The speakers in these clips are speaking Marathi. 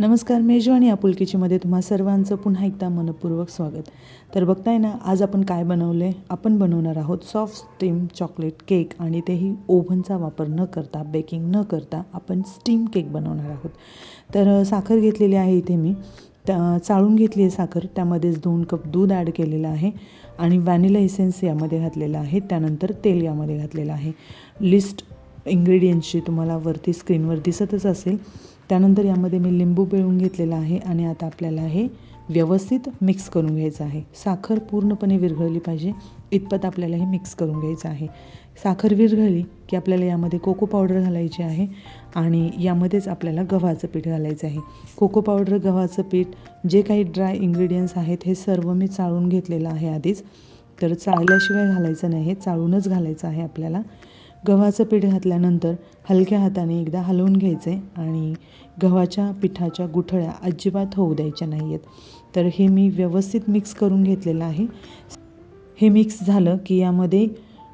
नमस्कार मेजवानी आपुलकीचीमध्ये तुम्हा सर्वांचं पुन्हा एकदा मनपूर्वक स्वागत. तर बघताय ना आज आपण काय बनवलं? आहे आपण बनवणार आहोत सॉफ्ट स्टीम चॉकलेट केक आणि तेही ओव्हनचा वापर न करता बेकिंग न करता आपण स्टीम केक बनवणार आहोत. तर साखर घेतलेली आहे इथे मी. त्या चाळून घेतली आहे साखर. त्यामध्येच दोन कप दूध ॲड केलेलं आहे आणि व्हॅनिला इसेन्स यामध्ये घातलेलं आहे. त्यानंतर तेल यामध्ये घातलेलं आहे. लिस्ट इंग्रेडियंट्सची तुम्हाला वरती स्क्रीनवर दिसतच असेल. त्यानंतर यामध्ये मी लिंबू पिळून घेतलेला आहे आणि आता आपल्याला हे व्यवस्थित मिक्स करून घ्यायचं आहे. साखर पूर्णपणे विरघळली पाहिजे. इतपत आपल्याला हे मिक्स करून घ्यायचं आहे. साखर विरघळली की आपल्याला यामध्ये कोको पावडर घालायची आहे आणि यामध्येच आपल्याला गव्हाचं पीठ घालायचं आहे. कोको पावडर गव्हाचं पीठ जे काही ड्राय इंग्रेडियंट्स आहेत हे सर्व मी चाळून घेतलेलं आहे आधीच. तर चाळल्याशिवाय घालायचं नाही हे चाळूनच घालायचं आहे आपल्याला. गव्हाचं पीठ घातल्यानंतर हलक्या हाताने एकदा हलवून घ्यायचे आणि गव्हाच्या पिठाच्या गुठळ्या अजिबात होऊ द्यायच्या नाही आहेत तर हे मी व्यवस्थित मिक्स करून घेतलेलं आहे. हे मिक्स झालं की यामध्ये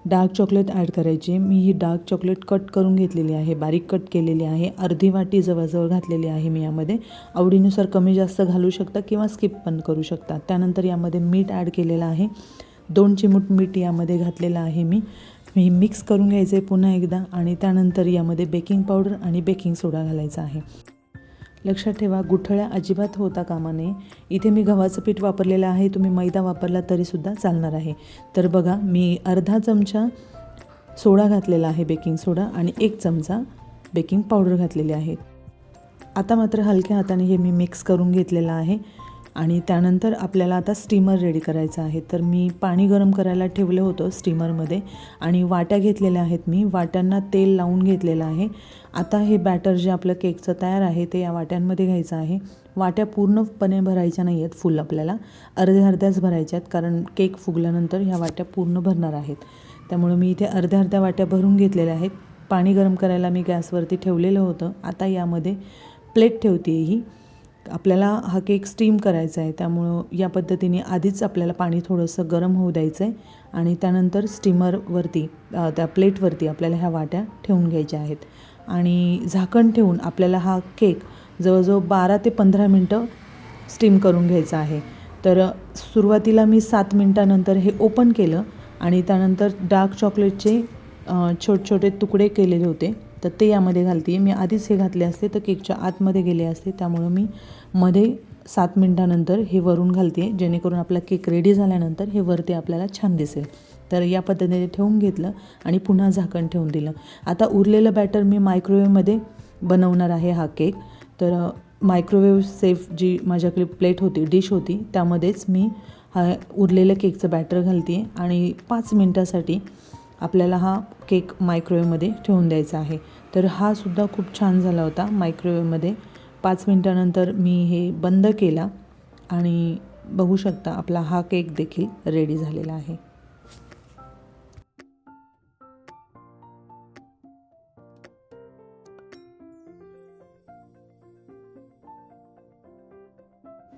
डार्क चॉकलेट ॲड करायची. मी ही डार्क चॉकलेट कट करून घेतलेली आहे बारीक कट केलेली आहे. अर्धी वाटी जवळजवळ घातलेली आहे मी यामध्ये. आवडीनुसार कमी जास्त घालू शकता किंवा स्किप पण करू शकता. त्यानंतर यामध्ये मीठ ॲड केलेलं आहे. दोन चिमूट मीठ यामध्ये घातलेलं आहे मी. मी मिक्स करून घ्यायचं आहे पुन्हा एकदा आणि त्यानंतर यामध्ये बेकिंग पावडर आणि बेकिंग सोडा घालायचा आहे. लक्षात ठेवा गुठळ्या अजिबात होता कामा नये इथे मी गव्हाचं पीठ वापरलेलं आहे. तुम्ही मैदा वापरला तरीसुद्धा चालणार आहे. तर बघा मी अर्धा चमचा सोडा घातलेला आहे बेकिंग सोडा आणि एक चमचा बेकिंग पावडर घातलेली आहे. आता मात्र हलक्या हाताने हे मी मिक्स करून घेतलेलं आहे. आणि त्यानंतर आपल्याला आता स्टीमर रेडी करायचं आहे. तर मी पाणी गरम करायला ठेवलं होतं स्टीमरमध्ये आणि वाट्या घेतलेल्या आहेत मी. वाट्यांना तेल लावून घेतलेलं आहे. आता हे बॅटर जे आपलं केकचं तयार आहे ते या वाट्यांमध्ये घ्यायचं आहे. वाट्या पूर्णपणे भरायच्या नाही आहेत फुल आपल्याला. अर्ध्या अर्ध्याच भरायच्या आहेत कारण केक फुगल्यानंतर ह्या वाट्या पूर्ण भरणार आहेत. त्यामुळे मी इथे अर्ध्या अर्ध्या वाट्या भरून घेतलेल्या आहेत. पाणी गरम करायला मी गॅसवरती ठेवलेलं होतं. आता यामध्ये प्लेट ठेवते ही. आपल्याला हा केक स्टीम करायचा आहे त्यामुळं या पद्धतीने आधीच आपल्याला पाणी थोडंसं गरम होऊ द्यायचं आहे आणि त्यानंतर स्टीमरवरती त्या प्लेटवरती आपल्याला ह्या वाट्या ठेवून घ्यायच्या आहेत. आणि झाकण ठेवून आपल्याला हा केक जवळजवळ बारा ते पंधरा मिनटं स्टीम करून घ्यायचा आहे. तर सुरुवातीला मी सात मिनटानंतर हे ओपन केलं आणि त्यानंतर डार्क चॉकलेटचे छोटे छोटे तुकडे केलेले होते. तर ते यामध्ये घालते. मी आधीच हे घातले असते तर केकच्या आतमध्ये गेले असते. त्यामुळं मी मध्ये सात मिनटानंतर हे वरून घालते. जेणेकरून आपला केक रेडी झाल्यानंतर हे वरती आपल्याला छान दिसेल. तर या पद्धतीने ठेवून घेतलं आणि पुन्हा झाकण ठेवून दिलं. आता उरलेलं बॅटर मी मायक्रोवेवमध्ये बनवणार आहे हा केक. तर मायक्रोवेव सेफ जी माझ्याकडे प्लेट होती डिश होती त्यामध्येच मी हा उरलेलं केकचं बॅटर घालते. आणि पाच मिनटासाठी आपल्याला हा केक मायक्रोवेवमध्ये ठेवून द्यायचा आहे. तर हा सुद्धा खूप छान झाला होता मायक्रोवेवमध्ये. पाच मिनटानंतर मी हे बंद केला आणि बघू शकता आपला हा केक देखील रेडी झालेला आहे.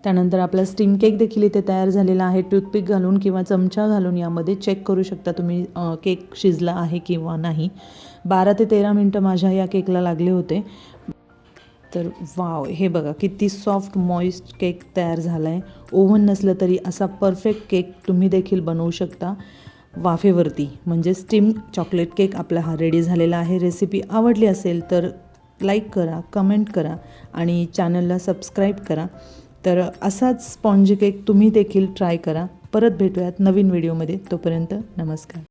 त्यानंतर आपला स्टीम केक देखील इथे तयार झालेला आहे. टूथपिक घालून किंवा चमचा घालून यामध्ये चेक करू शकता तुम्ही केक शिजला आहे किंवा नाही. बारा ते तेरा मिनटं माझ्या या केकला लागले होते. तर वाव हे बघा किती सॉफ्ट मॉइस्ट केक तयार झाला आहे ओव्हन नसलं तरी असा परफेक्ट केक तुम्ही देखील बनवू शकता. वाफेवरती म्हणजे स्टीम चॉकलेट केक आपला हा रेडी झालेला आहे. रेसिपी आवडली असेल तर लाईक करा कमेंट करा आणि चॅनलला सबस्क्राईब करा. तर असाच स्पॉन्ज केक तुम्ही देखील ट्राय करा. परत भेटूयात नवीन व्हिडिओमध्ये. तोपर्यंत नमस्कार.